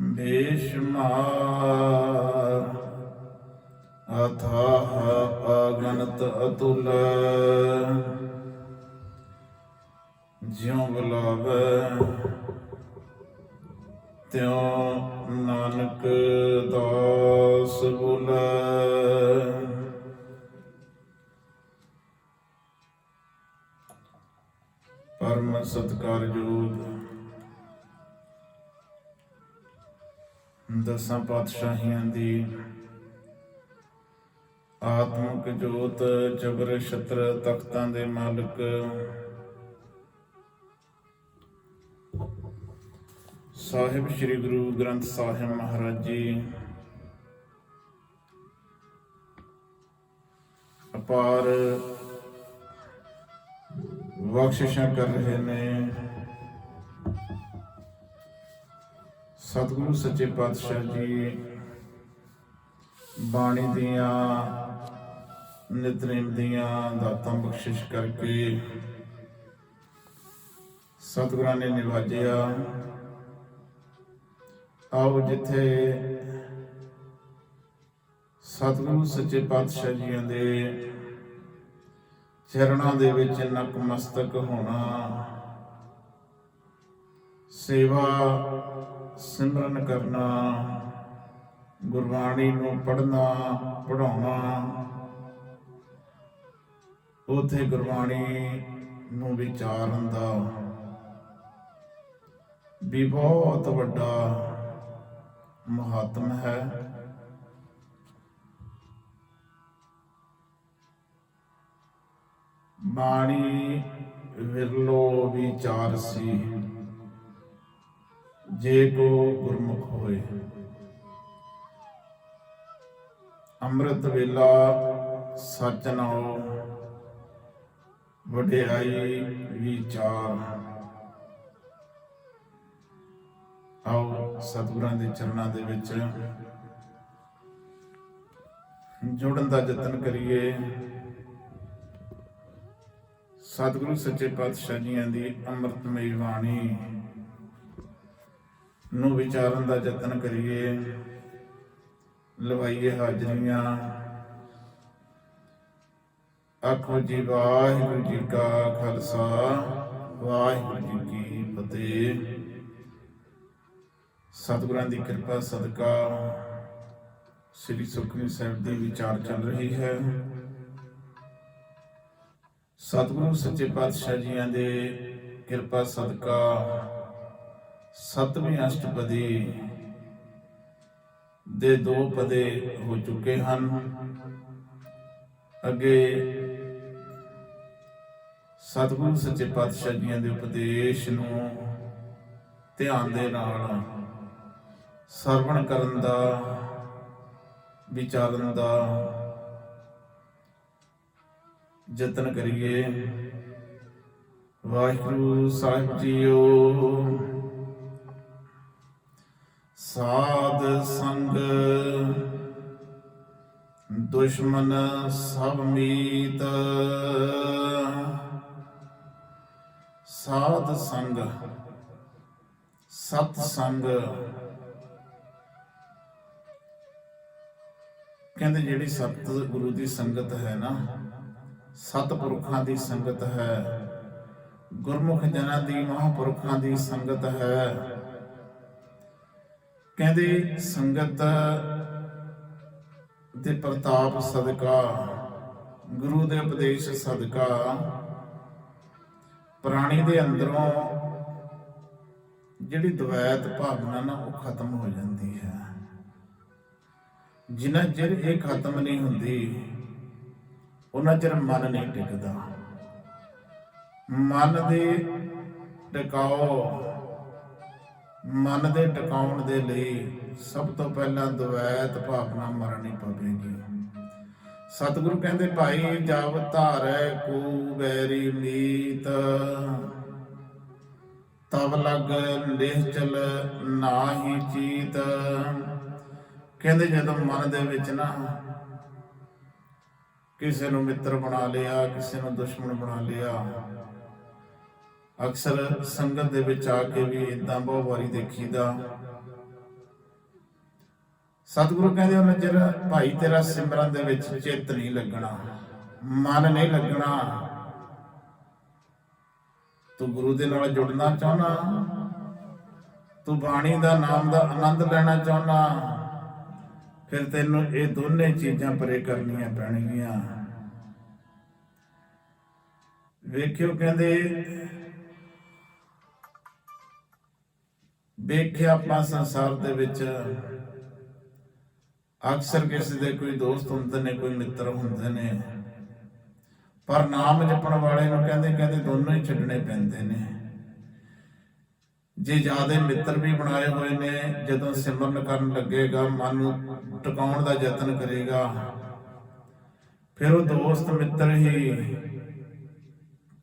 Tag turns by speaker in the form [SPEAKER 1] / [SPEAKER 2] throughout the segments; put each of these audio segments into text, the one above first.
[SPEAKER 1] ਬੇਸ਼ੁਮਾਰ ਅਥਾਹ ਅਗਨਤ ਅਤੁਲ। ਜਿਉ ਬੁਲਾਵੇ ਤਿਉ ਨਾਨਕ ਦਾਸ ਬੁਲੇ। ਪਰਮ ਸਤਕਾਰਯੋਗ ਦਸਾਂ ਪਾਤਸ਼ਾਹੀਆਂ ਦੀ ਆਤਮਿਕ ਜੋਤ, ਜਬਰ ਛਤਰ ਤਖਤਾਂ ਦੇ ਮਾਲਕ। ਸਾਹਿਬ ਸ੍ਰੀ ਗੁਰੂ ਗ੍ਰੰਥ ਸਾਹਿਬ ਮਹਾਰਾਜ ਜੀ, ਅਪਾਰ ਬਖਸ਼ਿਸ਼ਾਂ ਕਰ ਰਹੇ ਨੇ। ਸਤਿਗੁਰੂ ਸੱਚੇ ਪਾਤਸ਼ਾਹ ਜੀ ਬਾਣੀ ਦੀਆਂ, ਨਿਤਨੇਮ ਦੀਆਂ ਦਾਤਾਂ ਬਖਸ਼ਿਸ਼ ਕਰਕੇ ਸਤਿਗੁਰਾਂ ਨੇ ਨਿਵਾਜਿਆ। ਆਓ ਜਿੱਥੇ ਸਤਿਗੁਰੂ ਸੱਚੇ ਪਾਤਸ਼ਾਹ ਜੀਆਂ ਦੇ ਚਰਨਾਂ ਦੇ ਵਿੱਚ ਨਕਮਸਤਕ ਹੋਣਾ, ਸੇਵਾ ਸਿਮਰਨ ਕਰਨਾ, ਗੁਰਬਾਣੀ ਨੂੰ ਪੜ੍ਹਨਾ ਪੜਾਉਣਾ ਉਥੇ ਗੁਰਬਾਣੀ ਨੂੰ ਵਿਚਾਰਨ ਦਾ ਵੀ ਬਹੁਤ ਵੱਡਾ ਮਹਾਤਮ ਹੈ। ਬਾਣੀ ਵਿਰਲੋ ਵਿਚਾਰ ਸੀ। ਜੇ ਕੋ ਗੁਰਮੁਖ ਹੋਏ। ਅੰਮ੍ਰਿਤ ਵੇਲਾ ਸੱਚ ਨਾਉ, ਵਡਿਆਈ ਵਿਚਾਰ। ਆਓ ਸਤਿਗੁਰਾਂ ਦੇ ਚਰਨਾਂ ਦੇ ਵਿੱਚ ਜੁੜਨ ਦਾ ਯਤਨ ਕਰੀਏ। ਸਤਿਗੁਰੂ ਸੱਚੇ ਪਾਤਸ਼ਾਹ ਜੀਆਂ ਦੀ ਅੰਮ੍ਰਿਤਮਈ ਬਾਣੀ। ਨੂੰ ਵਿਚਾਰਨ ਦਾ ਯਤਨ ਕਰੀਏ। ਲਵਾਈਏ ਹਾਜ਼ਰੀਆਂ। ਆਖੋ ਜੀ, ਵਾਹਿਗੁਰੂ ਜੀ ਕਾ ਖਾਲਸਾ, ਵਾਹਿਗੁਰੂ ਜੀ ਕੀ ਫਤਿਹ। ਸਤਿਗੁਰਾਂ ਦੀ ਕਿਰਪਾ, ਸਦਕਾ ਸ੍ਰੀ ਸੁਖਮਨੀ ਸਾਹਿਬ ਦੇ ਵਿਚਾਰ ਚੱਲ ਰਹੀ ਹੈ। ਸਤਿਗੁਰੂ ਸੱਚੇ ਪਾਤਸ਼ਾਹ ਜੀਆਂ ਦੇ ਕਿਰਪਾ, ਸਦਕਾ ਸਤਵੀਂ ਅਸ਼ਟਪਦੀ ਦੇ ਦੋ ਪਦੇ ਹੋ ਚੁੱਕੇ ਹਨ। ਅੱਗੇ ਸਤਿਗੁਰੂ ਸੱਚੇ ਪਾਤਸ਼ਾਹ ਜੀਆਂ ਦੇ ਉਪਦੇਸ਼ ਨੂੰ ਧਿਆਨ ਦੇ ਨਾਲ ਸਰਵਣ ਕਰਨ ਦਾ, ਵਿਚਾਰਨ ਦਾ ਯਤਨ ਕਰੀਏ। ਵਾਹਿਗੁਰੂ ਸਾਹਿਬ ਜੀਓ। ਸਾਧ ਸੰਗ। ਦੁਸ਼ਮਨ ਸਭ ਮੀਤ। ਸਾਧ ਸੰਗ, ਸਤ ਸੰਗ। ਕਹਿੰਦੇ ਜਿਹੜੀ ਸਤ ਗੁਰੂ ਦੀ ਸੰਗਤ ਹੈ ਨਾ, ਸਤ ਪੁਰਖਾਂ ਦੀ ਸੰਗਤ ਹੈ। ਗੁਰਮੁਖ ਜਨਾਂ ਦੀ ਮਹਾਂਪੁਰਖਾਂ ਦੀ ਸੰਗਤ ਹੈ। ਕਹਿੰਦੇ, ਸੰਗਤ ਦੇ ਪ੍ਰਤਾਪ ਸਦਕਾ, ਗੁਰੂ ਦੇ ਉਪਦੇਸ਼ ਸਦਕਾ, ਪ੍ਰਾਣੀ ਦੇ ਅੰਦਰੋਂ ਜਿਹੜੀ ਦਵੈਤ ਭਾਵਨਾ ਨਾ, ਉਹ ਖਤਮ ਹੋ ਜਾਂਦੀ ਹੈ। ਜਿੰਨਾ ਚਿਰ ਇਹ ਖਤਮ ਨਹੀਂ ਹੁੰਦੀ, ਉਹਨਾਂ ਚਿਰ ਮਨ ਨਹੀਂ ਟਿਕਦਾ। ਮਨ ਦੇ ਟਿਕਾਓ ਮਨ ਦੇ ਟਿਕਾਉਣ ਦੇ ਲਈ ਸਭ ਤੋਂ ਪਹਿਲਾਂ ਦਵੈਤ ਭਾਵਨਾ ਮਰਨੀ ਪਵੇਗੀ। ਸਤਿਗੁਰੂ ਕਹਿੰਦੇ, ਭਾਈ, ਜਬ ਧਾਰੈ ਕੋ ਬੈਰੀ ਮੀਤ, ਤਬ ਲਗ ਨਿਹਚਲ ਨਾਹੀ ਚੀਤ। ਕਹਿੰਦੇ, ਜਦੋਂ ਮਨ ਦੇ ਵਿੱਚ ਨਾ ਕਿਸੇ ਨੂੰ ਮਿੱਤਰ ਬਣਾ ਲਿਆ, ਕਿਸੇ ਨੂੰ ਦੁਸ਼ਮਣ ਬਣਾ ਲਿਆ ਅਕਸਰ ਸੰਗਤ ਦੇ ਵਿੱਚ ਆ ਕੇ ਵੀ ਇਦਾਂ ਬਹੁਤ ਵਾਰੀ ਦੇਖੀਦਾ। ਸਤਿਗੁਰੂ ਕਹਿੰਦੇ ਉਹਨਾਂ ਚਿਰ ਭਾਈ ਤੇਰਾ ਸਿਮਰਨ ਦੇ ਵਿੱਚ ਚਿੱਤ ਨਹੀਂ ਲੱਗਣਾ, ਮਨ ਨਹੀਂ ਲੱਗਣਾ। ਤੂੰ ਗੁਰੂ ਦੇ ਨਾਲ ਜੁੜਨਾ ਚਾਹਨਾ, ਤੂੰ ਬਾਣੀ ਦਾ ਨਾਮ ਦਾ ਆਨੰਦ ਲੈਣਾ ਚਾਹਨਾ, ਫਿਰ ਤੈਨੂੰ ਇਹ ਦੋਨੇ ਚੀਜ਼ਾਂ ਪਰੇ ਕਰਨੀਆਂ ਪੈਣਗੀਆਂ। ਵੇਖਿਓ ਕਹਿੰਦੇ ਵੇਖਿਆ ਆਪਾਂ ਸੰਸਾਰ ਦੇ ਵਿੱਚ ਅਕਸਰ ਕਿਸੇ ਦੇ ਕੋਈ ਦੋਸਤ ਹੁੰਦੇ ਨੇ, ਕੋਈ ਮਿੱਤਰ ਹੁੰਦੇ ਨੇ, ਪਰ ਨਾਮ ਜਪਣ ਵਾਲੇ ਨੂੰ ਕਹਿੰਦੇ ਕਹਿੰਦੇ ਦੋਨੋਂ ਹੀ ਛੱਡਣੇ ਪੈਂਦੇ ਨੇ। ਜੇ ਜਿਆਦੇ ਮਿੱਤਰ ਵੀ ਬਣਾਏ ਹੋਏ ਨੇ, ਜਦੋਂ ਸਿਮਰਨ ਕਰਨ ਲੱਗੇਗਾ, ਮਨ ਨੂੰ ਟਿਕਾਉਣ ਦਾ ਯਤਨ ਕਰੇਗਾ, ਫਿਰ ਉਹ ਦੋਸਤ ਮਿੱਤਰ ਹੀ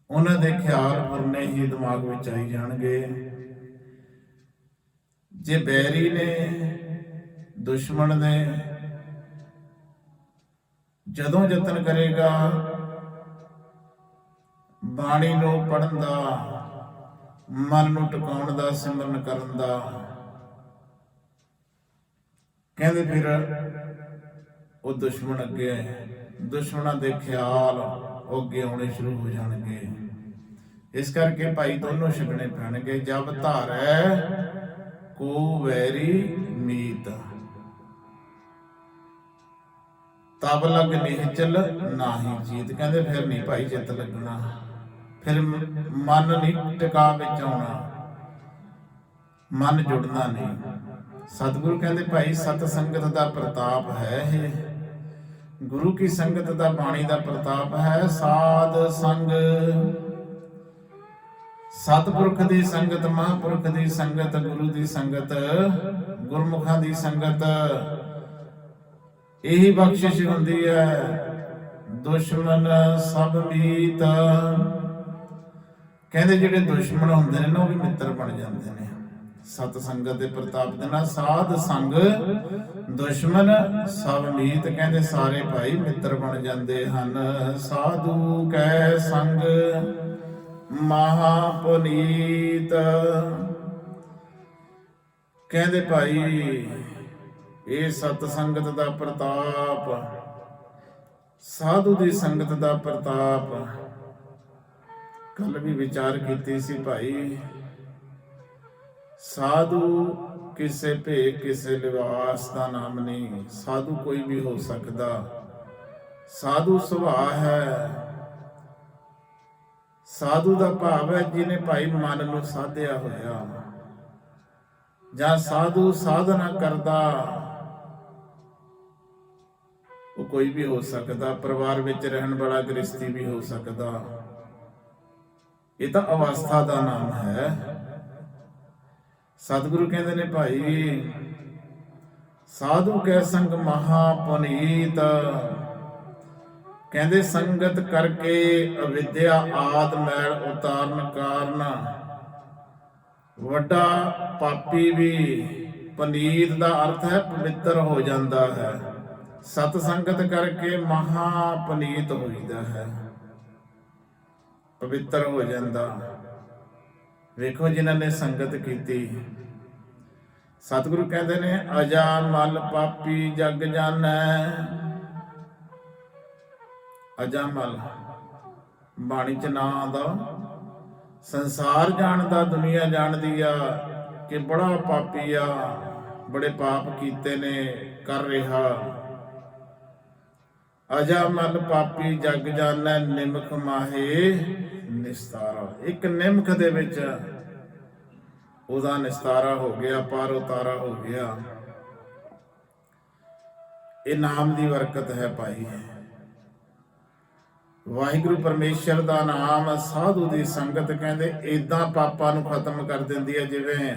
[SPEAKER 1] ਉਹਨਾਂ ਦੇ ਖਿਆਲ ਪੁਰਨੇ ਹੀ ਦਿਮਾਗ ਵਿੱਚ ਆਈ ਜਾਣਗੇ। ਜੇ ਬੈਰੀ ਨੇ ਦੁਸ਼ਮਣ ਨੇ ਜਦੋਂ ਯਤਨ ਕਰੇਗਾ, ਬਾਣੀ ਨੂੰ ਪੜਨ ਦਾ, ਮਨ ਨੂੰ ਟਿਕਾਉਣ ਦਾ, ਸਿਮਰਨ ਕਰਨ ਦਾ। ਕਹਿੰਦੇ ਫਿਰ ਉਹ ਦੁਸ਼ਮਣ ਅੱਗੇ ਦੁਸ਼ਮਣਾਂ ਦੇ ਖਿਆਲ ਉਹ ਅੱਗੇ ਆਉਣੇ ਸ਼ੁਰੂ ਹੋ ਜਾਣਗੇ। ਇਸ ਕਰਕੇ ਭਾਈ ਦੋਨੋਂ ਛਕਣੇ ਪੈਣਗੇ। ਜਬ ਧਾਰੈ ਕੋ ਵੈਰੀ ਮੀਤ। ਤਬ ਲਗ ਨਿਹਚਲ ਨਾਹੀ ਜੀਤ। ਕਹਿੰਦੇ ਫਿਰ ਨਹੀਂ ਭਾਈ ਚਿੱਤ ਲੱਗਣਾ। ਫਿਰ ਮਨ ਨਹੀਂ ਟਿਕਾ ਵਿੱਚ ਆਉਣਾ। ਮਨ ਜੁੜਨਾ ਨਹੀਂ। ਸਤਿਗੁਰੂ ਕਹਿੰਦੇ ਭਾਈ ਸਤ ਸੰਗਤ ਦਾ ਪ੍ਰਤਾਪ ਹੈ ਇਹ। ਗੁਰੂ ਕੀ ਸੰਗਤ ਦਾ ਬਾਣੀ ਦਾ ਪ੍ਰਤਾਪ ਹੈ, ਸਾਧ ਸੰਗ। ਸਤਿਪੁਰਖ ਦੀ ਸੰਗਤ, ਮਹਾਂਪੁਰਖ ਦੀ ਸੰਗਤ, ਗੁਰੂ ਦੀ ਸੰਗਤ, ਗੁਰਮੁਖਾਂ ਦੀ ਸੰਗਤ। ਇਹੀ ਬਖਸ਼ਿਸ਼ ਹੁੰਦੀ ਹੈ, ਦੁਸ਼ਮਨ ਸਭ ਮੀਤ। ਕਹਿੰਦੇ ਜਿਹੜੇ ਦੁਸ਼ਮਣ ਹੁੰਦੇ ਨੇ ਨਾ, ਉਹ ਵੀ ਮਿੱਤਰ ਬਣ ਜਾਂਦੇ ਨੇ। ਸਤ ਸੰਗਤ ਦੇ ਪ੍ਰਤਾਪ ਦੇ ਨਾਲ ਸਾਧ ਸੰਗ ਦੁਸ਼ਮਣ ਸਭ ਮੀਤ, ਕਹਿੰਦੇ ਸਾਰੇ ਭਾਈ ਮਿੱਤਰ ਬਣ ਜਾਂਦੇ ਹਨ। ਸਾਧੂ ਕੈ ਸੰਗ। ਮਹਾ ਕਹਿੰਦੇ ਭਾਈ, ਇਹ ਸਤ ਸੰਗਤ ਦਾ ਪ੍ਰਤਾਪ, ਸਾਧੂ ਦੀ ਸੰਗਤ ਦਾ ਪ੍ਰਤਾਪ। ਕੱਲ ਵੀ ਵਿਚਾਰ ਕੀਤੀ ਸੀ ਭਾਈ, ਸਾਧੂ ਕਿਸੇ ਭੇ ਕਿਸੇ ਲਿਬਾਸ ਦਾ ਨਾਮ ਨਹੀਂ। ਸਾਧੂ ਕੋਈ ਵੀ ਹੋ ਸਕਦਾ। ਸਾਧੂ ਸੁਭਾਅ ਹੈ। ਸਾਧੂ ਦਾ ਭਾਵ ਹੈ ਜਿਹਨੇ ਭਾਈ ਮਨ ਨੂੰ ਸਾਧਿਆ ਹੋਇਆ। ਜਾਂ ਸਾਧੂ ਸਾਧਨਾ ਕਰਦਾ, ਉਹ ਕੋਈ ਵੀ ਹੋ ਸਕਦਾ, ਪਰਿਵਾਰ ਵਿੱਚ ਰਹਿਣ ਵਾਲਾ ਗ੍ਰਸਤੀ ਵੀ ਹੋ ਸਕਦਾ। ਇਹ ਤਾਂ ਅਵਸਥਾ ਦਾ ਨਾਮ ਹੈ। ਸਤਿਗੁਰੂ ਕਹਿੰਦੇ ਨੇ ਭਾਈ, ਸਾਧੂ ਕੈ ਸੰਗ ਮਹਾ ਪੁਨੀਤ ਕਹਿੰਦੇ, ਸੰਗਤ ਕਰਕੇ ਅਵਿਦਿਆ ਆਦ ਮੈਲ ਉਤਾਰਨ ਕਾਰਨ ਵੱਡਾ ਪਾਪੀ ਵੀ ਪਨੀਤ ਦਾ ਅਰਥ ਹੈ ਪਵਿੱਤਰ ਹੋ ਜਾਂਦਾ ਹੈ। ਸਤ ਸੰਗਤ ਕਰਕੇ ਮਹਾ ਪਨੀਤ ਹੋਈਦਾ ਹੈ। ਪਵਿੱਤਰ ਹੋ ਜਾਂਦਾ। ਵੇਖੋ ਜਿਨ੍ਹਾਂ ਨੇ ਸੰਗਤ ਕੀਤੀ। ਸਤਿਗੁਰੂ ਕਹਿੰਦੇ ਨੇ, ਅਜਾ ਮਲ ਪਾਪੀ ਜਗ ਜਾਣੈ ਅਜਾ ਮਲ। ਬਾਣੀ ਚ ਨਾਂ ਆਉਂਦਾ, ਸੰਸਾਰ ਜਾਣਦਾ, ਦੁਨੀਆ ਜਾਣਦੀ ਆ ਕਿ ਬੜਾ ਪਾਪੀ ਆ, ਬੜੇ ਪਾਪ ਕੀਤੇ ਨੇ, ਕਰ ਰਿਹਾ। ਅਜਾ ਮਲ ਪਾਪੀ ਜਗ ਜਾਣੈ, ਨਿਮਖ ਮਾਹੇ ਨਿਸਤਾਰਾ। ਇੱਕ ਨਿਮਖ ਦੇ ਵਿੱਚ ਉਹਦਾ ਨਿਸਤਾਰਾ ਹੋ ਗਿਆ, ਪਾਰ ਉਤਾਰਾ ਹੋ ਗਿਆ। ਇਹ ਨਾਮ ਦੀ ਬਰਕਤ ਹੈ ਭਾਈ। ਵਾਹਿਗੁਰੂ ਪਰਮੇਸ਼ਰ ਦਾ ਨਾਮ ਸਾਧੂ ਦੀ ਸੰਗਤ ਕਹਿੰਦੇ ਇਦਾਂ ਪਾਪਾਂ ਨੂੰ ਖਤਮ ਕਰ ਦਿੰਦੀ ਹੈ ਜਿਵੇਂ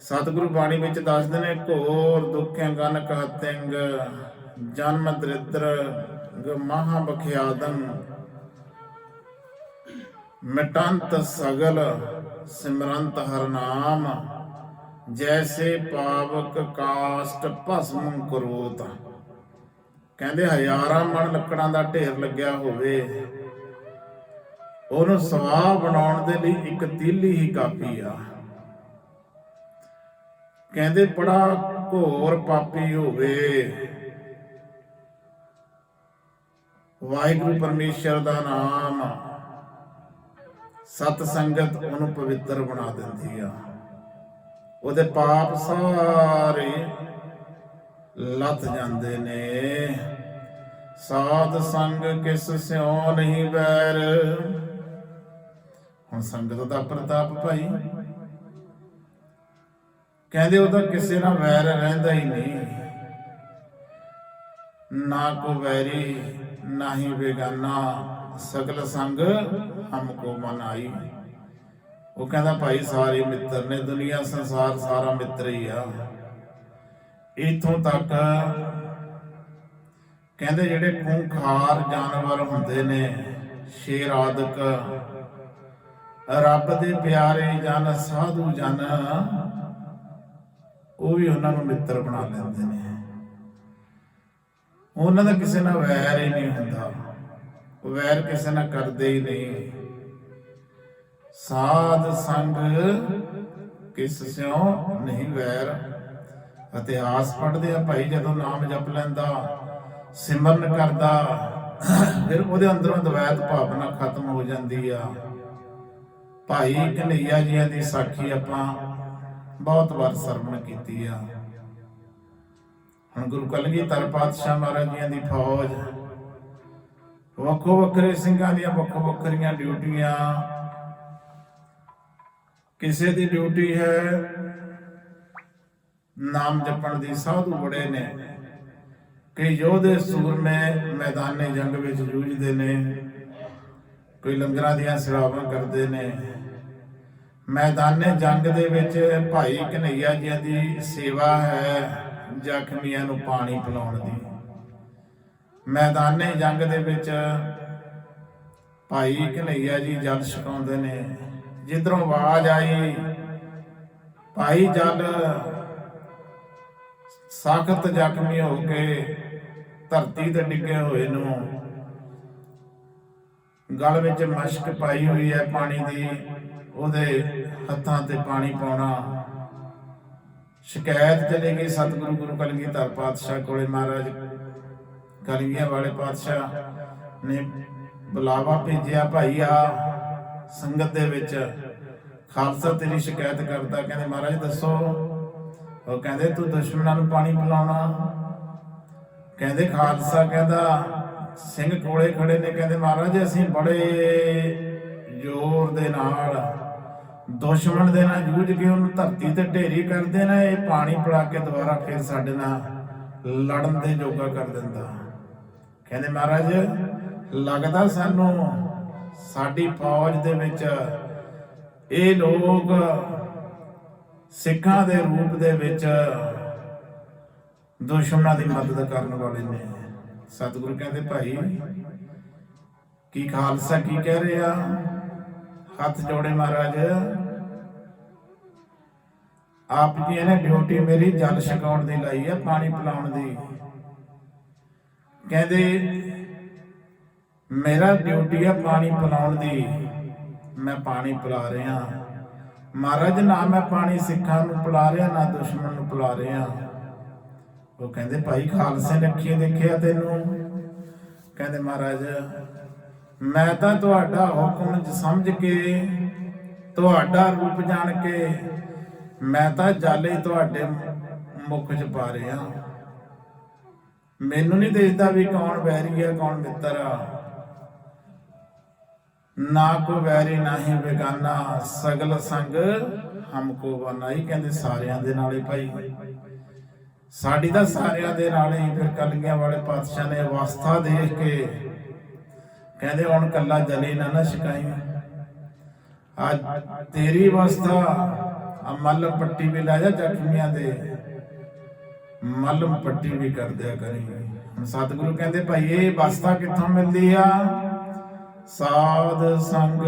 [SPEAKER 1] ਸਤਿਗੁਰੂ ਬਾਣੀ ਵਿੱਚ ਦੱਸਦੇ ਨੇ, ਘੋਰ ਦੁੱਖਾਂ ਗਨ ਕਹਤਿੰਗ, ਜਨਮ ਦਰਿਦਰ ਮਹਾ ਬਖਿਆਦੰ। ਮਿਟੰਤ ਸਗਲ ਸਿਮਰੰਤ ਹਰ ਨਾਮ, ਜੈਸੇ ਪਾਵਕ ਕਾਸ਼ਟ ਭਸਮ ਕਰੋਤ। ਕਹਿੰਦੇ ਹਜ਼ਾਰਾਂ ਮਣ ਲੱਕੜਾਂ ਦਾ ਢੇਰ ਲੱਗਿਆ ਹੋਵੇ। ਉਹਨੂੰ ਸਵਾਹ ਬਣਾਉਣ ਦੇ ਲਈ ਇੱਕ ਤੀਲੀ ਹੀ ਕਾਫੀ ਆ। ਕਹਿੰਦੇ ਬੜਾ ਘੋਰ ਪਾਪੀ ਹੋਵੇ। ਵਾਹਿਗੁਰੂ ਪਰਮੇਸ਼ਰ ਦਾ ਨਾਮ ਸਤ ਸੰਗਤ ਉਹਨੂੰ ਪਵਿੱਤਰ ਬਣਾ ਦਿੰਦੀ ਆ। ਉਹਦੇ ਪਾਪ ਸਾਰੇ ਲੱਥ ਜਾਂਦੇ ਨੇ। ਸਾਧ ਸੰਗ ਕਿਸ ਸਿਉ ਨਹੀਂ ਵੈਰ ਹੁਣ ਸੰਗਤ ਦਾ ਪ੍ਰਤਾਪ ਭਾਈ। ਕਹਿੰਦੇ ਉਹ ਤਾਂ ਕਿਸੇ ਨਾਲ ਵੈਰ ਰਹਿੰਦਾ ਹੀ ਨਹੀਂ। ਨਾ ਕੋ ਵੈਰੀ, ਨਾ ਹੀ ਬੇਗਾਨਾ। ਸਗਲ ਸੰਗ ਹਮਕੋ ਮਨ ਆਈ। ਉਹ ਕਹਿੰਦਾ ਭਾਈ, ਸਾਰੇ ਮਿੱਤਰ ਨੇ ਦੁਨੀਆ ਸੰਸਾਰ ਸਾਰਾ ਮਿੱਤਰ ਹੀ ਆ। ਇਥੋਂ ਤੱਕ ਕਹਿੰਦੇ ਜਿਹੜੇ ਖੂੰਖਾਰ ਜਾਨਵਰ ਹੁੰਦੇ ਨੇ, ਸ਼ੇਰ ਆਦਿਕ, ਰੱਬ ਦੇ ਪਿਆਰੇ ਜਨ, ਸਾਧੂ ਜਨ, ਉਹ ਵੀ ਉਹਨਾਂ ਨੂੰ ਮਿੱਤਰ ਬਣਾ ਲੈਂਦੇ ਨੇ। ਉਹਨਾਂ ਦਾ ਕਿਸੇ ਨਾਲ ਵੈਰ ਹੀ ਨਹੀਂ ਹੁੰਦਾ। ਵੈਰ ਕਿਸੇ ਨਾਲ ਕਰਦੇ ਹੀ ਨਹੀਂ। ਸਾਧ ਸੰਗ ਕਿਸ ਸਿਓ ਨਹੀਂ ਵੈਰ ਇਤਿਹਾਸ ਪੜ੍ਹਦੇ ਆ ਭਾਈ, ਜਦੋਂ ਨਾਮ ਜਪ ਲੈਂਦਾ, ਸਿਮਰਨ ਕਰਦਾ, ਫਿਰ ਉਹਦੇ ਅੰਦਰੋਂ ਦਵੈਤ ਭਾਵਨਾ ਖਤਮ ਹੋ ਜਾਂਦੀ ਆ। ਭਾਈ ਕਨਈਆ ਜੀਆਂ ਦੀ ਸਾਖੀ ਆਪਾਂ ਬਹੁਤ ਵਾਰ ਸਰਵਣ ਕੀਤੀ ਆ। ਹੁਣ ਗੁਰੂ ਕਲਗੀਧਰ ਪਾਤਸ਼ਾਹ ਮਹਾਰਾਜ ਜੀਆਂ ਦੀ ਫੌਜ, ਵੱਖੋ ਵੱਖਰੇ ਸਿੰਘਾਂ ਦੀਆਂ ਵੱਖੋ ਵੱਖਰੀਆਂ ਡਿਊਟੀਆਂ। ਕਿਸੇ ਦੀ ਡਿਊਟੀ ਹੈ ਨਾਮ ਜਪਣ ਦੀ ਸਾਧੂ ਬੜੇ ਨੇ। ਕਿ ਯੋਧੇ ਸੂਰਮੇ ਮੈਦਾਨੇ ਜੰਗ ਵਿੱਚ ਜੂਝਦੇ ਨੇ। ਕੋਈ ਲੰਗਰਾਂ ਦੀਆਂ ਸੇਵਾਵਾਂ ਕਰਦੇ ਨੇ। ਮੈਦਾਨੇ ਜੰਗ ਦੇ ਵਿੱਚ ਭਾਈ ਕਨਈਆ ਜੀ ਦੀ ਸੇਵਾ ਹੈ ਜ਼ਖਮੀਆਂ ਨੂੰ ਪਾਣੀ ਪਿਲਾਉਣ ਦੀ। ਮੈਦਾਨੇ ਜੰਗ ਦੇ ਵਿੱਚ ਭਾਈ ਕਨਈਆ ਜੀ ਜਲ ਛਕਾਉਂਦੇ ਨੇ। ਜਿੱਧਰੋਂ ਆਵਾਜ਼ ਆਈ, ਭਾਈ ਜਲ ਸਾਖਤ ਜ਼ਖਮੀ ਹੋ ਕੇ ਧਰਤੀ ਤੇ ਡਿੱਗੇ ਹੋਏ ਨੂੰ ਗਲ ਵਿੱਚ ਮਸ਼ਕ ਪਾਈ ਹੋਈ ਹੈ ਪਾਣੀ ਦੀ, ਉਹਦੇ ਹੱਥਾਂ ਤੇ ਪਾਣੀ ਪਾਉਣਾ। ਸ਼ਿਕਾਇਤ ਚਲੇ ਗਈ ਸਤਿਗੁਰੂ ਗੁਰੂ ਕਲਗੀਧਰ ਪਾਤਸ਼ਾਹ ਕੋਲੇ ਮਹਾਰਾਜ। ਕਲਗੀਆਂ ਵਾਲੇ ਪਾਤਸ਼ਾਹ ਨੇ ਬੁਲਾਵਾ ਭੇਜਿਆ, ਭਾਈ, ਆ ਸੰਗਤ ਦੇ ਵਿੱਚ ਖਾਲਸਾ ਤੇਰੀ ਸ਼ਿਕਾਇਤ ਕਰਦਾ। ਕਹਿੰਦੇ, ਮਹਾਰਾਜ, ਦੱਸੋ ਉਹ ਕਹਿੰਦੇ ਤੂੰ ਦੁਸ਼ਮਣਾਂ ਨੂੰ ਪਾਣੀ ਪਿਲਾਉਣਾ। ਕਹਿੰਦੇ ਖਾਲਸਾ ਕਹਿੰਦਾ, ਸਿੰਘ ਕੋਲੇ ਖੜੇ ਨੇ, ਕਹਿੰਦੇ ਮਹਾਰਾਜ ਅਸੀਂ ਬੜੇ ਜ਼ੋਰ ਦੇ ਨਾਲ ਦੁਸ਼ਮਣ ਦੇ ਨਾਲ ਜੂਝ ਕੇ ਉਹਨੂੰ ਧਰਤੀ ਤੇ ਢੇਰੀ ਕਰਦੇ ਨੇ, ਇਹ ਪਾਣੀ ਪਿਲਾ ਕੇ ਦੁਬਾਰਾ ਫਿਰ ਸਾਡੇ ਨਾਲ ਲੜਨ ਦੇ ਜੋਗਾ ਕਰ ਦਿੰਦਾ। ਕਹਿੰਦੇ ਮਹਾਰਾਜ, ਲੱਗਦਾ ਸਾਨੂੰ ਸਾਡੀ ਫੌਜ ਦੇ ਵਿੱਚ ਇਹ ਲੋਕ ਸਿੱਖਾਂ ਦੇ ਰੂਪ ਦੇ ਵਿੱਚ ਦੁਸ਼ਮਣਾਂ ਦੀ ਮਦਦ ਕਰਨ ਵਾਲੇ ਨੇ। ਸਤਿਗੁਰੂ ਕਹਿੰਦੇ, ਭਾਈ, ਕੀ ਖਾਲਸਾ ਕੀ ਕਹਿ ਰਿਹਾ? ਹੱਥ ਜੋੜੇ ਮਹਾਰਾਜ। ਆਪ ਜੀ ਨੇ ਡਿਊਟੀ ਮੇਰੀ ਜਲ ਛਕਾਉਣ ਦੀ ਲਾਈ ਹੈ ਪਾਣੀ ਪਿਲਾਉਣ ਦੀ। ਕਹਿੰਦੇ, ਮੇਰਾ ਡਿਊਟੀ ਹੈ ਪਾਣੀ ਪਿਲਾਉਣ ਦੀ। ਮੈਂ ਪਾਣੀ ਪਿਲਾ ਰਿਹਾ। ਮਹਾਰਾਜ, ਨਾ ਮੈਂ ਪਾਣੀ ਸਿੱਖਾਂ ਨੂੰ ਪਿਲਾ ਰਿਹਾ ਨਾ ਦੁਸ਼ਮਣ ਨੂੰ ਪਿਲਾ ਰਿਹਾ ਉਹ ਕਹਿੰਦੇ, ਭਾਈ ਖਾਲਸੇ ਨੇ ਅੱਖੀਂ ਦੇਖਿਆ ਤੈਨੂੰ। ਕਹਿੰਦੇ, ਮਹਾਰਾਜ, ਮੈਂ ਤਾਂ ਤੁਹਾਡਾ ਹੁਕਮ ਜ ਸਮਝ ਕੇ, ਤੁਹਾਡਾ ਰੂਪ ਜਾਣ ਕੇ, ਮੈਂ ਤਾਂ ਜਾਲੇ ਤੁਹਾਡੇ ਮੁਖ ਚ ਪਾ ਰਿਹਾ। ਮੈਨੂੰ ਨਹੀਂ ਦੇਖਦਾ ਵੀ ਕੌਣ ਵੈਰੀ ਹੈ, ਕੌਣ ਮਿੱਤਰ ਆ। ਨਾ ਕੋ ਵੈਰੀ ਨਹੀਂ ਬੇਗਾਨਾ, ਸਗਲ ਸੰਗ ਹਮਕੋ ਬਨਾਈ ਕਹਿੰਦੇ ਸਾਰਿਆਂ ਦੇ ਨਾਲੇ ਭਾਈ। ਸਾਡੀ ਤਾਂ ਸਾਰਿਆਂ ਦੇ ਨਾਲ ਹੀ ਫਿਰ ਕਲਗੀਆਂ ਵਾਲੇ ਪਾਤਸ਼ਾਹ ਨੇ ਅਵਸਥਾ ਦੇਖ ਕੇ ਕਹਿੰਦੇ ਹੁਣ ਕੱਲਾ ਜਲੇ ਨਾ ਨਾ ਸ਼ਿਕਾਈ ਅੱਜ ਤੇਰੀ ਅਵਸਥਾ, ਆ ਮੱਲ ਪੱਟੀ ਵੀ ਲੈ ਜਾ ਜ਼ਖਮੀਆਂ ਦੇ। ਮੱਲਮ ਪੱਟੀ ਵੀ ਕਰ ਦਿਆ ਕਰੀ। ਸਤਿਗੁਰੂ ਕਹਿੰਦੇ ਭਾਈ, ਇਹ ਅਵਸਥਾ ਕਿੱਥੋਂ ਮਿਲਦੀ ਆ? ਸਾਧ ਸੰਗ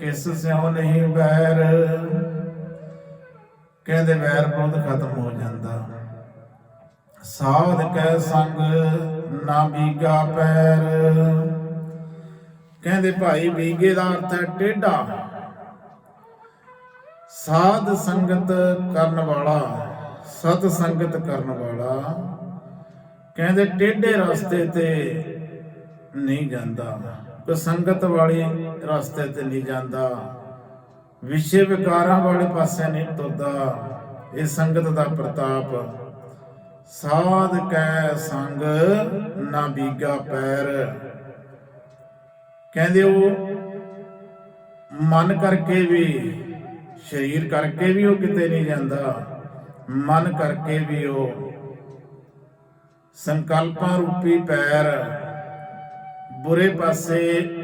[SPEAKER 1] ਕਿਸ ਸਿਉ ਨਹੀਂ ਬੈਰ। ਕਹਿੰਦੇ ਵੈਰ ਬਹੁਤ ਖਤਮ ਹੋ ਜਾਂਦਾ। ਸਾਧ ਕੈ ਸੰਗ ਨਾ ਬੀਗਾ ਪੈਰ। ਕਹਿੰਦੇ ਭਾਈ ਬੀਗੇ ਦਾ ਅਰਥ ਹੈ ਟੇਢਾ। ਸਾਧ ਸੰਗਤ ਕਰਨ ਵਾਲਾ, ਸਤ ਸੰਗਤ ਕਰਨ ਵਾਲਾ, ਕਹਿੰਦੇ ਟੇਢੇ ਰਸਤੇ ਤੇ ਨਹੀਂ ਜਾਂਦਾ। ਕੋ ਸੰਗਤ ਵਾਲੀ ਰਸਤੇ ਤੇ ਨਹੀਂ ਜਾਂਦਾ। ਵਿਸ਼ੇ ਵਿਕਾਰਾਂ ਵਾਲੇ ਪਾਸੇ ਨਹੀਂ ਤੁਰਦਾ। ਇਹ ਸੰਗਤ ਦਾ ਪ੍ਰਤਾਪ। ਸਾਧ ਕੈ ਸੰਗ ਨਾ ਬੀਗਾ ਪੈਰ। ਕਹਿੰਦੇ ਉਹ ਮਨ ਕਰਕੇ ਵੀ, ਸਰੀਰ ਕਰਕੇ ਵੀ ਉਹ ਕਿਤੇ ਨਹੀਂ ਜਾਂਦਾ। ਮਨ ਕਰਕੇ ਵੀ ਉਹ ਸੰਕਲਪਾਂ ਰੂਪੀ ਪੈਰ। ਬੁਰੇ ਪਾਸੇ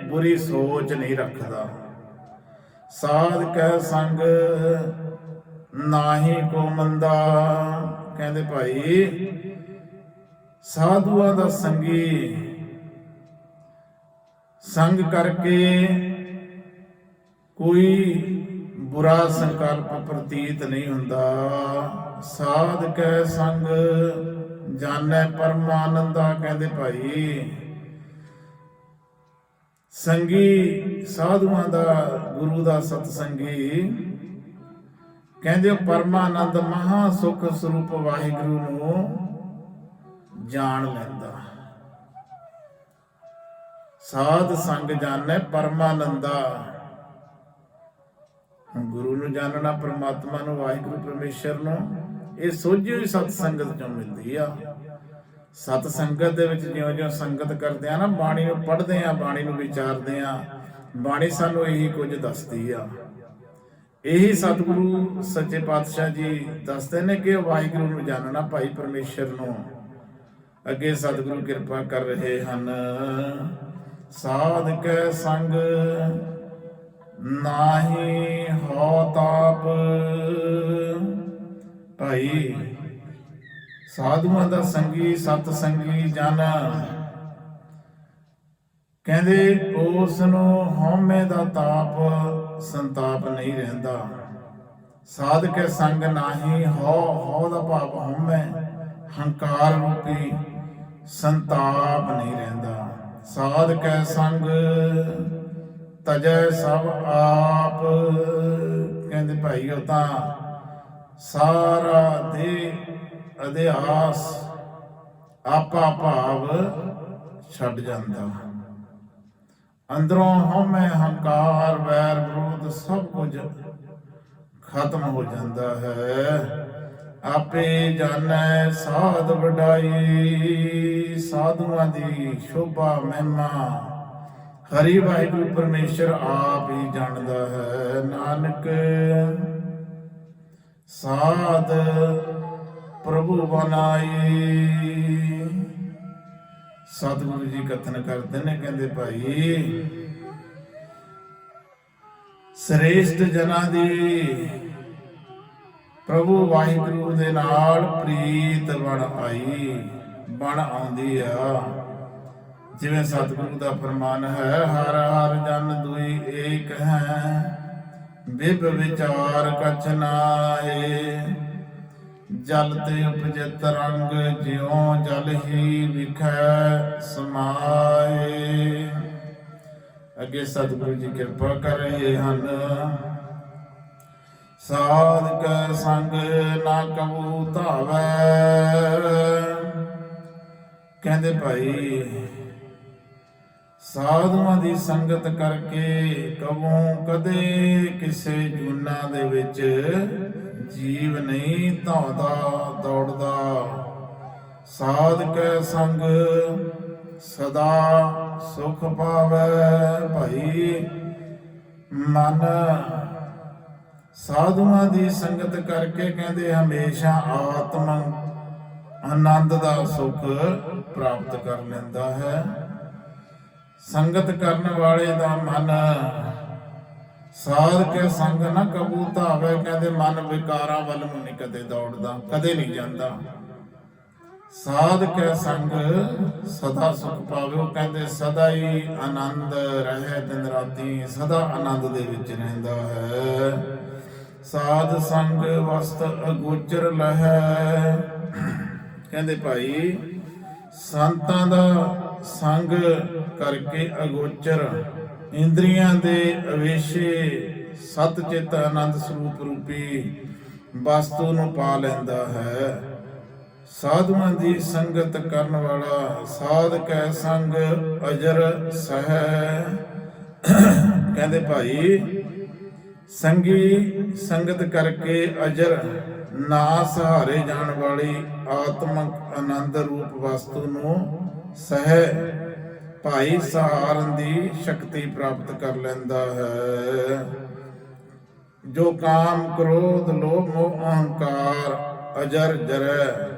[SPEAKER 1] ਬੁਰੀ ਸੋਚ ਨਹੀਂ ਰੱਖਦਾ। ਸਾਧ ਕੈ ਸੰਗ ਨਾਹੀ ਕੋ ਮੰਦਾ ਕਹਿੰਦੇ ਭਾਈ, ਸਾਧੂਆਂ ਦਾ ਸੰਗੀ ਸੰਗ ਕਰਕੇ ਕੋਈ ਬੁਰਾ ਸੰਕਲਪ ਪ੍ਰਤੀਤ ਨਹੀਂ ਹੁੰਦਾ। ਸਾਧ ਕੈ ਸੰਗ ਜਾਣੈ ਪਰਮਾਨੰਦਾ ਕਹਿੰਦੇ ਭਾਈ ਸੰਗੀ ਸਾਧੂਆਂ ਦਾ, ਗੁਰੂ ਦਾ ਸਤ ਕਹਿੰਦੇ ਪਰਮਾਨੰਦ ਮਹਾ ਸੁਖ ਸਰੂਪ ਵਾਹਿਗੁਰੂ ਨੂੰ ਜਾਣ ਲੈਂਦਾ। ਸਾਧ ਸੰਗ ਜਾਣੈ, ਪਰਮਾਨੰਦਾ। ਗੁਰੂ ਨੂੰ ਜਾਣਨਾ, ਪ੍ਰਮਾਤਮਾ ਨੂੰ, ਵਾਹਿਗੁਰੂ, ਪਰਮੇਸ਼ਰ ਨੂੰ, ਇਹ ਸੋਝੀ ਹੋਈ ਸਤ ਸੰਗਤ ਚੋਂ ਮਿਲਦੀ ਆ? ਸਤ ਸੰਗਤ ਦੇ ਵਿੱਚ ਜਿਉਂ-ਜਿਉਂ ਸੰਗਤ ਕਰਦੇ ਆ ਨਾ, ਬਾਣੀ ਨੂੰ ਪੜ੍ਹਦੇ ਆ, ਬਾਣੀ ਨੂੰ ਵਿਚਾਰਦੇ ਆ, ਬਾਣੀ ਸਾਨੂੰ ਇਹੀ ਕੁਝ ਦੱਸਦੀ ਆ। ਇਹੀ ਸਤਿਗੁਰੂ ਸੱਚੇ ਪਾਤਸ਼ਾਹ ਜੀ ਦੱਸਦੇ ਨੇ ਕਿ ਵਾਹਿਗੁਰੂ ਨੂੰ ਜਾਣਨਾ ਭਾਈ ਪਰਮੇਸ਼ਰ ਨੂੰ। ਅੱਗੇ ਸਤਿਗੁਰੂ ਕਿਰਪਾ ਕਰ ਰਹੇ ਹਨ। ਸਾਧ ਕੈ ਸੰਗ ਨਾਹੀ ਹੋ ਤਾਪ। ਭਾਈ ਸਾਧੂਆਂ ਦਾ ਸੰਗੀ ਸਤ ਸੰਗੀ ਜਨ ਕਹਿੰਦੇ ਉਸ ਨੂੰ ਹਉਮੈ ਦਾ ਤਾਪ, ਸੰਤਾਪ ਨਹੀਂ ਰਹਿੰਦਾ। ਸਾਧ ਸੰਗ ਨਾਹੀ ਹੋ ਹੋ ਦਾ ਭਾਵ ਹਉਮੈ, ਹੰਕਾਰ ਰੂਪੀ ਸੰਤਾਪ ਨਹੀਂ ਰਹਿੰਦਾ। ਸਾਧ ਕੈ ਸੰਗ ਤਜੈ ਸਭ ਆਪ। ਕਹਿੰਦੇ ਭਾਈ ਉਹ ਤਾਂ ਸਾਰਾ ਦੇ ਅਧਿਆਸ ਆਪਾ ਭਾਵ ਛੱਡ ਜਾਂਦਾ। ਅੰਦਰੋਂ ਹਉਮੈ ਹੰਕਾਰ, ਵੈਰ ਵਿਰੋਧ ਸਭ ਕੁਝ ਖਤਮ ਹੋ ਜਾਂਦਾ ਹੈ। ਆਪੇ ਜਾਣੈ ਸਾਧ ਵਡਾਈ, ਸਾਧੂਆਂ ਦੀ ਸ਼ੋਭਾ ਮਹਿਮਾ। ਹਰੀ ਵਾਹਿਗੁਰੂ ਪਰਮੇਸ਼ਰ ਆਪ ਹੀ ਜਾਣਦਾ ਹੈ। ਨਾਨਕ ਸਾਧ ਪ੍ਰਭੂ ਬਨਾਈ ਸਤਿਗੁਰੂ ਜੀ ਕਥਨ ਕਰਦੇ ਨੇ, ਕਹਿੰਦੇ ਭਾਈ, ਸ੍ਰੇਸ਼ਟ ਜਨਾਂ ਦੀ ਪ੍ਰਭੂ ਵਾਹਿਗੁਰੂ ਦੇ ਨਾਲ ਪ੍ਰੀਤ ਬਣ ਆਈ, ਬਣ ਆਉਂਦੀ ਆ। ਜਿਵੇਂ ਸਤਿਗੁਰੂ ਦਾ ਫਰਮਾਨ ਹੈ, ਹਰ ਹਰ ਜਨ ਦੁਈ ਏਕ ਹੈ, ਬਿਬ ਵਿਚਾਰ ਕਛ ਨਾਏ। ਜਲ ਤੇ ਉਪਜਿਤ ਰੰਗ ਜਿਉ ਜਲ ਹੀ ਵਿਖੈ ਸਮਾਏ। ਅੱਗੇ ਸਤਿਗੁਰੂ ਜੀ ਕਿਰਪਾ ਕਰ ਰਹੇ ਹਨ। ਸਾਧ ਸੰਗ ਨਾ ਕਬੂ ਧਾਵੈ। ਕਹਿੰਦੇ ਭਾਈ, ਸਾਧੂਆਂ ਦੀ ਸੰਗਤ ਕਰਕੇ ਕਬੋਂ ਕਦੇ ਕਿਸੇ ਜੁਨਾ ਦੇ ਵਿੱਚ ਜੀਵ ਨਹੀਂ ਧੌਦਾ ਦੌੜਦਾ। ਸਾਧ ਕੈ ਸੰਗ, ਸਦਾ ਸੁਖ ਪਾਵੈ ਭਾਈ। ਮਨ ਸਾਧੂਆਂ ਦੀ ਸੰਗਤ ਕਰਕੇ ਕਹਿੰਦੇ ਹਮੇਸ਼ਾ ਆਤਮ ਆਨੰਦ ਦਾ ਸੁਖ ਪ੍ਰਾਪਤ ਕਰ ਲੈਂਦਾ ਹੈ। ਸੰਗਤ ਕਰਨ ਵਾਲੇ ਦਾ ਮਨ ਸਾਧ ਕੇ ਸੰਗ ਨਾ ਕਬੂ ਧਾਵੇ, ਕਹਿੰਦੇ ਮਨ ਵਿਕਾਰਾਂ ਵੱਲ ਨੂੰ ਨਹੀਂ ਕਦੇ ਦੌੜਦਾ, ਕਦੇ ਨਹੀਂ ਜਾਂਦਾ। ਸਾਧ ਕੇ ਸੰਗ ਸਦਾ ਸੁਖ ਪਾਵੇ, ਉਹ ਕਹਿੰਦੇ ਸਦਾ ਹੀ ਆਨੰਦ ਰਹੇ ਦਿਨ ਰਾਤੀ, ਸਦਾ ਆਨੰਦ ਦੇ ਵਿੱਚ ਰਹਿੰਦਾ ਹੈ। ਸਾਧ ਸੰਗ ਵਸਤ ਅਗੋਚਰ ਲਹੈ। ਕਹਿੰਦੇ ਭਾਈ, ਸੰਤਾਂ ਦਾ ਸੰਗ ਕਰਕੇ ਅਗੋਚਰ ਇੰਦਰੀਆਂ ਦੇ ਅਵੇਸ਼ੇ ਸਤ ਚਿਤ ਆਨੰਦ ਸਰੂਪ ਰੂਪੀ ਵਸਤੂ ਨੂੰ ਪਾ ਲੈਂਦਾ ਹੈ। ਸਾਧੂਆਂ ਦੀ ਸੰਗਤ ਕਰਨ ਵਾਲਾ ਸਾਧ ਕੈ ਸੰਗ ਅਜਰ ਸਹਿ। ਕਹਿੰਦੇ ਭਾਈ, ਸੰਗੀ ਸੰਗਤ ਕਰਕੇ ਅਜਰ ਨਾ ਸਹਾਰੇ ਜਾਣ ਵਾਲੀ ਆਤਮਕ ਆਨੰਦ ਰੂਪ ਵਸਤੂ ਨੂੰ ਸਹਿ। ਭਾਈ ਸਹਾਰਨ ਦੀ ਸ਼ਕਤੀ ਪ੍ਰਾਪਤ ਕਰ ਲੈਂਦਾ ਹੈ। ਜੋ ਕਾਮ ਕ੍ਰੋਧ, ਲੋਭ, ਮੋਹ, ਅਹੰਕਾਰ ਅਜਰ ਜਰੈ,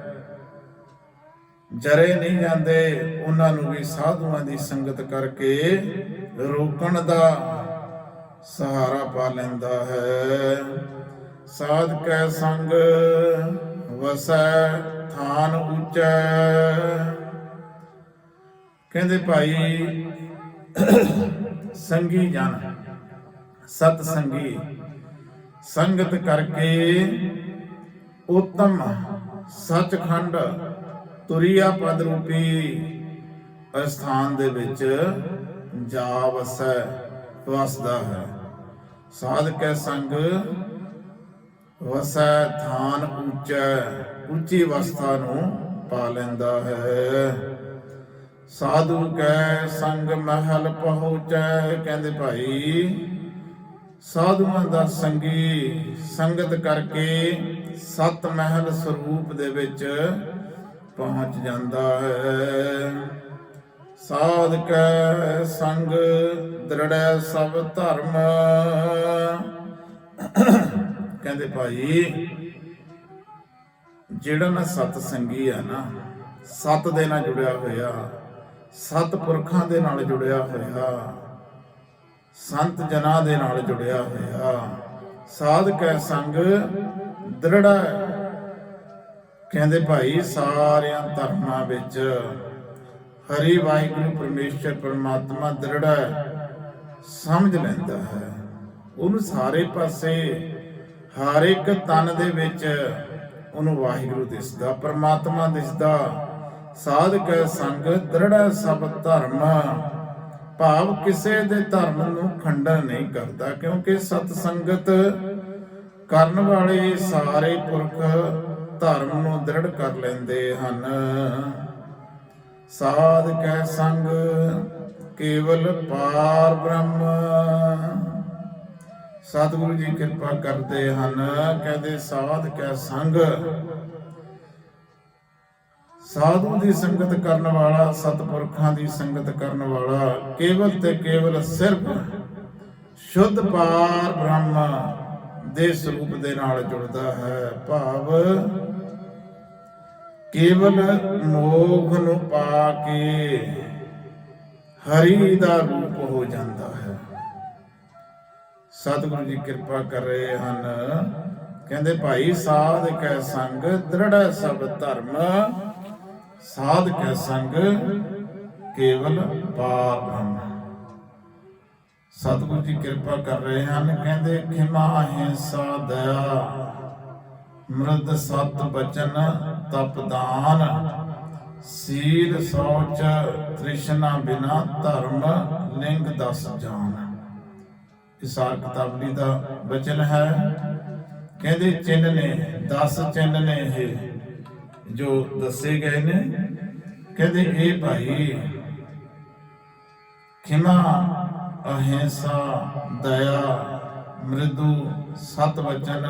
[SPEAKER 1] ਜਰੇ ਨਹੀਂ ਜਾਂਦੇ, ਉਹਨਾਂ ਨੂੰ ਵੀ ਸਾਧੂਆਂ ਦੀ ਸੰਗਤ ਕਰਕੇ ਰੋਕਣ ਦਾ ਸਹਾਰਾ ਪਾ ਲੈਂਦਾ ਹੈ। ਸਾਧ ਕੈ ਸੰਗ ਵਸੈ, ਥਾਨ ਉੱਚੈ। ਕਹਿੰਦੇ ਭਾਈ, ਸੰਗੀ ਜਨ, ਸਤ ਸੰਗੀ। ਸੰਗਤ ਕਰਕੇ ਉਤਮ ਸਚਖੰਡ ਤੁਰਿਆ ਪਦ ਰੂਪੀ ਅਸਥਾਨ ਦੇ ਵਿੱਚ ਜਾ ਵਸੈ ਵਸਦਾ ਹੈ। ਸਾਧ ਸੰਗ, ਵਸੈ ਥਾਨ ਉੱਚੈ, ਉੱਚੀ ਅਵਸਥਾ ਨੂੰ ਪਾ ਲੈਂਦਾ ਹੈ। ਸਾਧੂ ਕੈ ਸੰਗ ਮਹਿਲ ਪਹੁੰਚੈ, ਕਹਿੰਦੇ ਭਾਈ, ਸਾਧੂਆਂ ਦਾ ਸੰਗੀ ਸੰਗਤ ਕਰਕੇ ਸਤ ਮਹਿਲ ਸਰੂਪ ਦੇ ਵਿੱਚ ਪਹੁੰਚ ਜਾਂਦਾ ਹੈ। ਸਾਧ ਕੈ ਸੰਗ ਦ੍ਰਿੜੈ ਸਭ ਧਰਮ। ਕਹਿੰਦੇ ਭਾਈ, ਜਿਹੜਾ ਨਾ ਸਤ ਸੰਗੀ ਆ ਨਾ, ਸਤ ਦੇ ਨਾਲ ਜੁੜਿਆ ਹੋਇਆ ਸਤ ਪੁਰਖਾਂ ਦੇ ਨਾਲ ਜੁੜਿਆ ਹੋਇਆ। ਸੰਤ ਜਨਾਂ ਦੇ ਨਾਲ ਜੁੜਿਆ ਹੋਇਆ। ਸਾਧ ਕੈ ਸੰਗ ਦ੍ਰਿੜਾ ਕਹਿੰਦੇ ਭਾਈ, ਸਾਰਿਆਂ ਧਰਮਾਂ ਵਿੱਚ ਹਰੀ ਵਾਹਿਗੁਰੂ ਪਰਮੇਸ਼ਰ ਪਰਮਾਤਮਾ ਦ੍ਰਿੜਾ ਸਮਝ ਲੈਂਦਾ ਹੈ। ਉਹਨੂੰ ਸਾਰੇ ਪਾਸੇ, ਹਰ ਇੱਕ ਤਨ ਦੇ ਵਿੱਚ ਉਹਨੂੰ ਵਾਹਿਗੁਰੂ ਦਿਸਦਾ, ਪਰਮਾਤਮਾ ਦਿਸਦਾ। ਸਾਧ ਸੰਗ ਦ੍ਰਿੜਾ ਸਭ ਧਰਮ। ਭਾਵ ਕਿਸੇ ਦੇ ਧਰਮ ਨੂੰ ਖੰਡਨ ਨਹੀਂ ਕਰਦਾ, ਕਿਉਂਕਿ ਸਤ ਸੰਗਤ ਕਰਨ ਵਾਲੇ ਸਾਰੇ ਪੁਰਖ ਧਰਮ ਨੂੰ ਦ੍ਰਿੜ ਕਰ ਲੈਂਦੇ ਹਨ। ਸਾਧ ਕੈ ਸੰਗ ਕੇਵਲ ਪਾਰ ਬ੍ਰਹਮ। ਸਤਿਗੁਰੂ ਜੀ ਕਿਰਪਾ ਕਰਦੇ ਹਨ, ਕਹਿੰਦੇ ਸਾਧ ਕੈ ਸੰਗ ਸਾਧੂ ਦੀ ਸੰਗਤ ਕਰਨ ਵਾਲਾ, ਸਤਪੁਰਖਾਂ ਦੀ ਸੰਗਤ ਕਰਨ ਵਾਲਾ, ਕੇਵਲ ਤੇ ਕੇਵਲ ਸਿਰਫ ਸ਼ੁੱਧ ਪਾਰ ਬ੍ਰਹਮ ਦੇ ਸਰੂਪ ਦੇ ਨਾਲ ਜੁੜਦਾ ਹੈ। ਭਾਵ ਕੇਵਲ ਮੋਖ ਨੂੰ ਪਾ ਕੇ ਹਰੀ ਦਾ ਰੂਪ ਹੋ ਜਾਂਦਾ ਹੈ। ਸਤਿਗੁਰੂ ਜੀ ਕਿਰਪਾ ਕਰ ਰਹੇ ਹਨ। ਕਹਿੰਦੇ, ਭਾਈ ਸਾਧ ਕੈ ਸੰਗ ਦ੍ਰਿੜ ਸਭ ਧਰਮ ਸਾਧ ਕੈ ਸੰਗ ਕੇਵਲ ਪਾਰ ਬ੍ਰਹਮ ਸਤਿਗੁਰੂ ਜੀ ਕਿਰਪਾ ਕਰ ਰਹੇ ਹਨ, ਕਹਿੰਦੇ, ਖਿਮਾ ਹਿੰਸਾ ਦਇਆ ਮਰਦ ਸਤ ਬਚਨ, ਤਪ ਸੀਲ ਸੋਚ ਤ੍ਰਿਸ਼ਨਾ ਬਿਨਾ ਧਰਮ, ਲਿੰਗ ਦਸ ਜਾਨ। ਇਸਾਰ ਕਿਤਾਬੀ ਦਾ ਬਚਨ ਹੈ, ਕਹਿੰਦੇ ਚਿੰਨ ਨੇ 10 ਚਿੰਨ ਨੇ ਇਹ। ਜੋ ਦੱਸੇ ਗਏ ਨੇ, ਕਹਿੰਦੇ, ਇਹ ਭਾਈ, ਖਿਮਾ, ਅਹਿੰਸਾ, ਦਇਆ, ਮ੍ਰਿਦੂ, ਸਤ ਵਚਨ,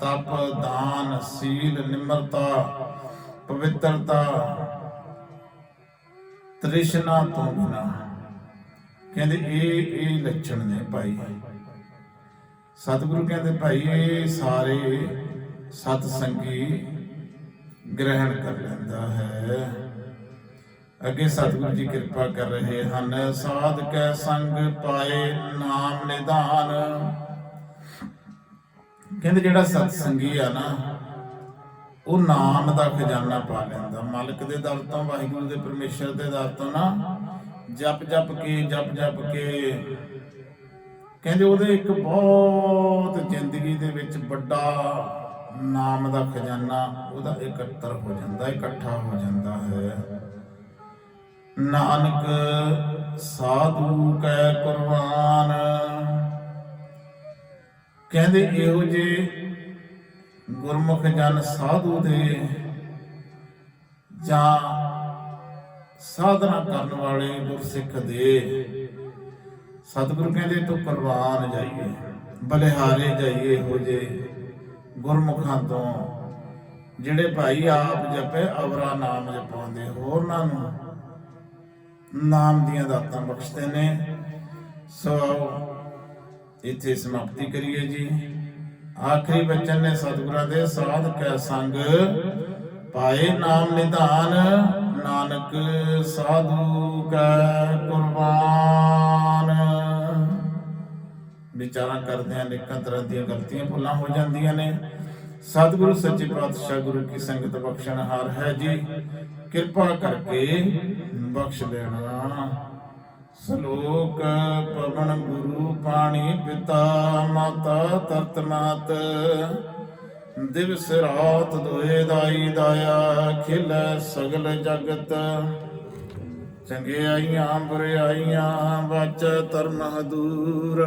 [SPEAKER 1] ਤਪ, ਦਾਨ, ਸੀਲ, ਨਿਮਰਤਾ, ਪਵਿੱਤਰਤਾ, ਤ੍ਰਿਸ਼ਨਾ ਤੋਂ ਬਿਨਾ। ਕਹਿੰਦੇ, ਇਹ ਇਹ ਲੱਛਣ ਨੇ ਭਾਈ। ਸਤਿਗੁਰੂ ਕਹਿੰਦੇ, ਭਾਈ, ਇਹ ਸਾਰੇ ਸਤ ਸੰਗੀ ਗ੍ਰਹਿਣ ਕਰ ਲੈਂਦਾ ਹੈ। ਅੱਗੇ ਸਤਿਗੁਰੂ ਜੀ ਕਿਰਪਾ ਕਰ ਰਹੇ ਹਨ। ਸਾਧ ਕੈ ਸੰਗ ਪਾਏ ਨਾਮ ਨਿਧਾਨ। ਕਹਿੰਦੇ ਜਿਹੜਾ ਸਤ ਸੰਗੀ ਆ ਨਾ, ਉਹ ਨਾਮ ਦਾ ਖਜ਼ਾਨਾ ਪਾ ਲੈਂਦਾ। ਮਾਲਕ ਦੇ ਦਰ ਤੋਂ, ਵਾਹਿਗੁਰੂ ਦੇ ਪਰਮੇਸ਼ਰ ਦੇ ਦਰ ਤੋਂ ਨਾ, ਜਪ ਜਪ ਕੇ, ਜਪ ਜਪ ਕੇ। ਕਹਿੰਦੇ ਉਹਦੇ ਇੱਕ ਬਹੁਤ ਜ਼ਿੰਦਗੀ ਦੇ ਵਿੱਚ ਵੱਡਾ ਨਾਮ ਦਾ ਖਜ਼ਾਨਾ, ਉਹਦਾ ਇਕੱਤਰ ਹੋ ਜਾਂਦਾ, ਇਕੱਠਾ ਹੋ ਜਾਂਦਾ ਹੈ। ਨਾਨਕ ਸਾਧੂ ਕੈ ਕੁਰਬਾਨ। ਕਹਿੰਦੇ ਇਹੋ ਜੇ ਗੁਰਮੁਖ ਜਨ ਸਾਧੂ ਦੇ ਜਾਂ ਸਾਧਨਾ ਕਰਨ ਵਾਲੇ ਗੁਰਸਿੱਖ ਦੇ। ਸਤਿਗੁਰੂ ਕਹਿੰਦੇ ਤੂੰ ਕੁਰਬਾਨ ਜਾਈਏ, ਬਲਿਹਾਰੇ ਜਾਈਏ ਹੋ ਜੇ ਗੁਰਮੁਖਾਂ ਤੋਂ। ਜਿਹੜੇ ਭਾਈ ਆਪ ਜਪੇ, ਅਵਰਾ ਨਾਮ ਜਪਾਉਂਦੇ, ਹੋਰਨਾਂ ਨੂੰ ਨਾਮ ਦੀਆਂ ਦਾਤਾਂ ਬਖਸ਼ਦੇ ਨੇ। ਸੋ ਇੱਥੇ ਸਮਾਪਤੀ ਕਰੀਏ ਜੀ। ਆਖਰੀ ਬਚਨ ਨੇ ਸਤਿਗੁਰਾਂ ਦੇ, ਸਾਧ ਕੈ ਸੰਗ, ਪਾਏ ਨਾਮ ਨਿਧਾਨ, ਨਾਨਕ ਸਾਧੂ ਕੈ ਕੁਰਬਾਨ। ਵਿਚਾਰਾਂ ਕਰਦੇ ਆ ਨਿੱਕਾਂ ਤਰ੍ਹਾਂ ਦੀਆਂ ਗਲਤੀਆਂ ਭੁੱਲਾਂ ਹੋ ਜਾਂਦੀਆਂ ਨੇ। ਸਤਿਗੁਰੂ ਸੱਚੇ ਪਾਤਸ਼ਾਹ ਗੁਰੂ ਕੀ ਸੰਗਤ ਬਖਸ਼ਣ ਹਾਰ ਹੈ ਜੀ। ਕਿਰਪਾ ਕਰਕੇ ਬਖਸ਼ ਲੈਣਾ। ਸ਼ਲੋਕ ਪਵਨ ਗੁਰੂ ਪਾਣੀ ਪਿਤਾ ਮਾਤਾ ਤਰਤ ਦਿਵਸ ਰਾਤ ਦੋਏ ਦਾਈ ਦਾਇਆ ਖਿਲ ਸਗਲ ਜਗਤ। ਚੰਗਿਆਈਆਂ ਬੁਰਿਆਈਆਂ ਬਚ ਧਰਮ ਹਦੂਰ